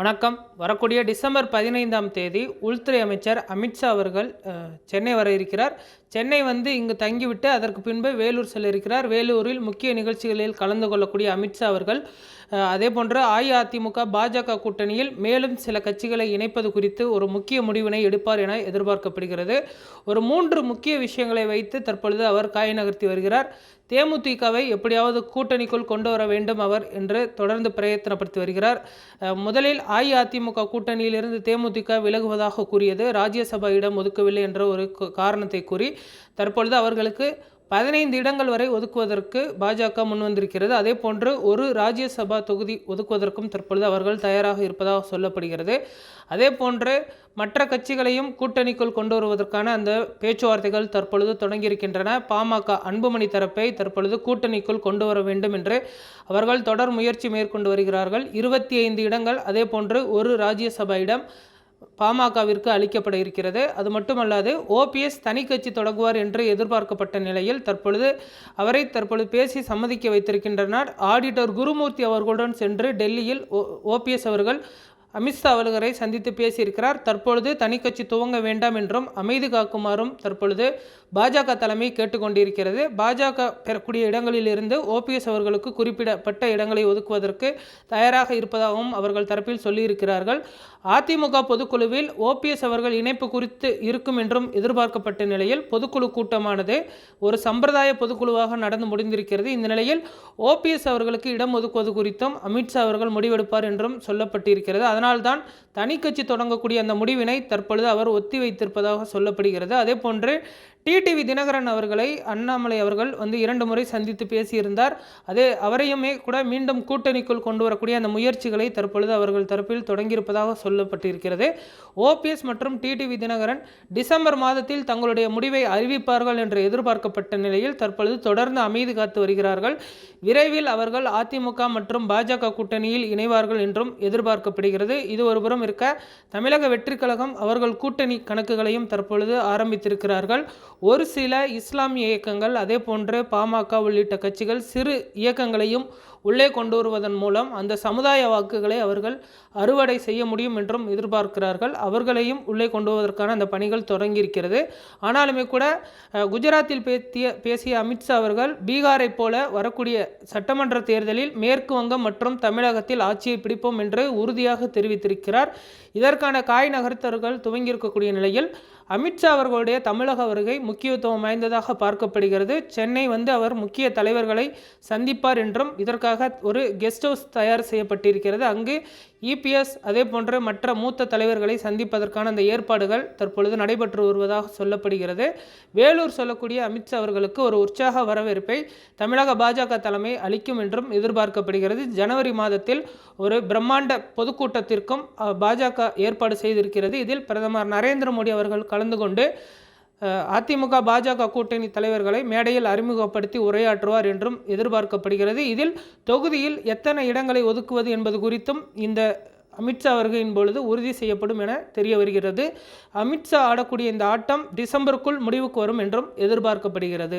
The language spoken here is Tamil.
வணக்கம். வரக்கூடிய டிசம்பர் பதினைந்தாம் தேதி உள்துறை அமைச்சர் அமித்ஷா அவர்கள் சென்னை வர இருக்கிறார். சென்னை வந்து இங்கு தங்கிவிட்டு அதற்கு பின்பு வேலூர் செல்ல இருக்கிறார். வேலூரில் முக்கிய நிகழ்ச்சிகளில் கலந்து கொள்ளக்கூடிய அமித்ஷா அவர்கள் அதே போன்று அஇஅதிமுக பாஜக கூட்டணியில் மேலும் சில கட்சிகளை இணைப்பது குறித்து ஒரு முக்கிய முடிவினை எடுப்பார் என எதிர்பார்க்கப்படுகிறது. ஒரு மூன்று முக்கிய விஷயங்களை வைத்து தற்பொழுது அவர் காய் நகர்த்தி வருகிறார். தேமுதிகவை எப்படியாவது கூட்டணிக்குள் கொண்டு வர வேண்டும் அவர் என்று தொடர்ந்து பிரயத்தனப்படுத்தி வருகிறார். முதலில் அஇஅதிமுக கூட்டணியிலிருந்து தேமுதிக விலகுவதாக கூறியது. ராஜ்யசபா இடம் ஒதுக்கவில்லை என்ற ஒரு காரணத்தை கூறி தற்பொழுது அவர்களுக்கு பதினைந்து இடங்கள் வரை ஒதுக்குவதற்கு பாஜக முன்வந்திருக்கிறது அதே போன்று ஒரு ராஜ்யசபா தொகுதி ஒதுக்குவதற்கும் தற்பொழுது அவர்கள் தயாராக இருப்பதாக சொல்லப்படுகிறது. அதே போன்று மற்ற கட்சிகளையும் கூட்டணிக்குள் கொண்டு வருவதற்கான அந்த பேச்சுவார்த்தைகள் தற்பொழுது தொடங்கியிருக்கின்றன. பாமக அன்புமணி தரப்பை தற்பொழுது கூட்டணிக்குள் கொண்டு வர வேண்டும் என்று அவர்கள் தொடர் முயற்சி மேற்கொண்டு வருகிறார்கள். இருபத்தி ஐந்து இடங்கள் அதே போன்று ஒரு ராஜ்யசபா இடம் பாமகவிற்கு அளிக்கப்பட இருக்கிறது. அது மட்டுமல்லாது ஓபிஎஸ் தனி கட்சி தொடங்குவார் என்று எதிர்பார்க்கப்பட்ட நிலையில் தற்பொழுது அவரை தற்பொழுது பேசி சம்மதிக்க வைத்திருக்கின்றனர். ஆடிட்டர் குருமூர்த்தி அவர்களுடன் சென்று டெல்லியில் ஓபிஎஸ் அவர்கள் அமித்ஷா அவர்களை சந்தித்து பேசியிருக்கிறார். தற்பொழுது தனி கட்சி துவங்க வேண்டாம் என்றும் அமைதி காக்குமாறும் தற்பொழுது பாஜக தலைமை கேட்டுக்கொண்டிருக்கிறது. பாஜக பெறக்கூடிய இடங்களிலிருந்து ஓபிஎஸ் அவர்களுக்கு குறிப்பிடப்பட்ட இடங்களை ஒதுக்குவதற்கு தயாராக இருப்பதாகவும் அவர்கள் தரப்பில் சொல்லியிருக்கிறார்கள். அதிமுக பொதுக்குழுவில் ஓபிஎஸ் அவர்கள் இணைப்பு குறித்து இருக்கும் என்றும் எதிர்பார்க்கப்பட்ட நிலையில் பொதுக்குழு கூட்டமானது ஒரு சம்பிரதாய பொதுக்குழுவாக நடந்து முடிந்திருக்கிறது. இந்த நிலையில் ஓபிஎஸ் அவர்களுக்கு இடம் ஒதுக்குவது குறித்தும் அமித்ஷா அவர்கள் முடிவெடுப்பார் என்றும் சொல்லப்பட்டிருக்கிறது. அதனால்தான் தனி கட்சி தொடங்கக்கூடிய அந்த முடிவினை தற்பொழுது அவர் ஒத்தி வைத்திருப்பதாக சொல்லப்படுகிறது. அதே போன்று டிடிவி தினகரன் அவர்களை அண்ணாமலை அவர்கள் வந்து இரண்டு முறை சந்தித்து பேசியிருந்தார். அதே அவரையுமே கூட மீண்டும் கூட்டணிக்குள் கொண்டு வரக்கூடிய அந்த முயற்சிகளை தற்பொழுது அவர்கள் தரப்பில் தொடங்கியிருப்பதாக சொல்லப்பட்டிருக்கிறது. ஓபிஎஸ் மற்றும் டிடிவி தினகரன் டிசம்பர் மாதத்தில் தங்களுடைய முடிவை அறிவிப்பார்கள் என்று எதிர்பார்க்கப்பட்ட நிலையில் தற்பொழுது தொடர்ந்து அமைதி காத்து வருகிறார்கள். விரைவில் அவர்கள் அதிமுக மற்றும் பாஜக கூட்டணியில் இணைவார்கள் என்றும் எதிர்பார்க்கப்படுகிறது. இது ஒருபுறம் இருக்க தமிழக வெற்றி கழகம் அவர்கள் கூட்டணி கணக்குகளையும் தற்பொழுது ஆரம்பித்திருக்கிறார்கள். ஒரு சில இஸ்லாமிய இயக்கங்கள் அதே போன்று பாமக உள்ளிட்ட கட்சிகள் சிறு இயக்கங்களையும் உள்ளே கொண்டு வருவதன் மூலம் அந்த சமுதாய வாக்குகளை அவர்கள் அறுவடை செய்ய முடியும் என்றும் எதிர்பார்க்கிறார்கள். அவர்களையும் உள்ளே கொண்டு வருவதற்கான அந்த பணிகள் தொடங்கியிருக்கிறது. ஆனாலுமே கூட குஜராத்தில் பேத்திய பேசிய அமித்ஷா அவர்கள் பீகாரை போல வரக்கூடிய சட்டமன்ற தேர்தலில் மேற்கு வங்கம் மற்றும் தமிழகத்தில் ஆட்சியை பிடிப்போம் என்று உறுதியாக தெரிவித்திருக்கிறார். இதற்கான காய் நகர்த்தர்கள் துவங்கியிருக்கக்கூடிய நிலையில் அமித்ஷா அவர்களுடைய தமிழக வருகை முக்கியத்துவம் வாய்ந்ததாக பார்க்கப்படுகிறது. சென்னை வந்து அவர் முக்கிய தலைவர்களை சந்திப்பார் என்றும் இதற்காக ஒரு கெஸ்ட் ஹவுஸ் தயார் செய்யப்பட்டிருக்கிறது. அங்கு இபிஎஸ் அதே போன்று மற்ற மூத்த தலைவர்களை சந்திப்பதற்கான அந்த ஏற்பாடுகள் தற்பொழுது நடைபெற்று வருவதாக சொல்லப்படுகிறது. வேலூர் சொல்லக்கூடிய அமித்ஷா அவர்களுக்கு ஒரு உற்சாக வரவேற்பை தமிழக பாஜக தலைமை அளிக்கும் என்றும் எதிர்பார்க்கப்படுகிறது. ஜனவரி மாதத்தில் ஒரு பிரம்மாண்ட பொதுக்கூட்டத்திற்கும் பாஜக ஏற்பாடு செய்திருக்கிறது. இதில் பிரதமர் நரேந்திர மோடி அவர்கள் கலந்து கொண்டு அதிமுக பாஜக கூட்டணி தலைவர்களை மேடையில் அறிமுகப்படுத்தி உரையாற்றுவார் என்றும் எதிர்பார்க்கப்படுகிறது. இதில் தொகுதியில் எத்தனை இடங்களை ஒதுக்குவது என்பது குறித்தும் இந்த அமித்ஷா வருகையின் பொழுது உறுதி செய்யப்படும் என தெரிய வருகிறது. அமித்ஷா ஆடக்கூடிய இந்த ஆட்டம் டிசம்பருக்குள் முடிவுக்கு வரும் என்றும் எதிர்பார்க்கப்படுகிறது.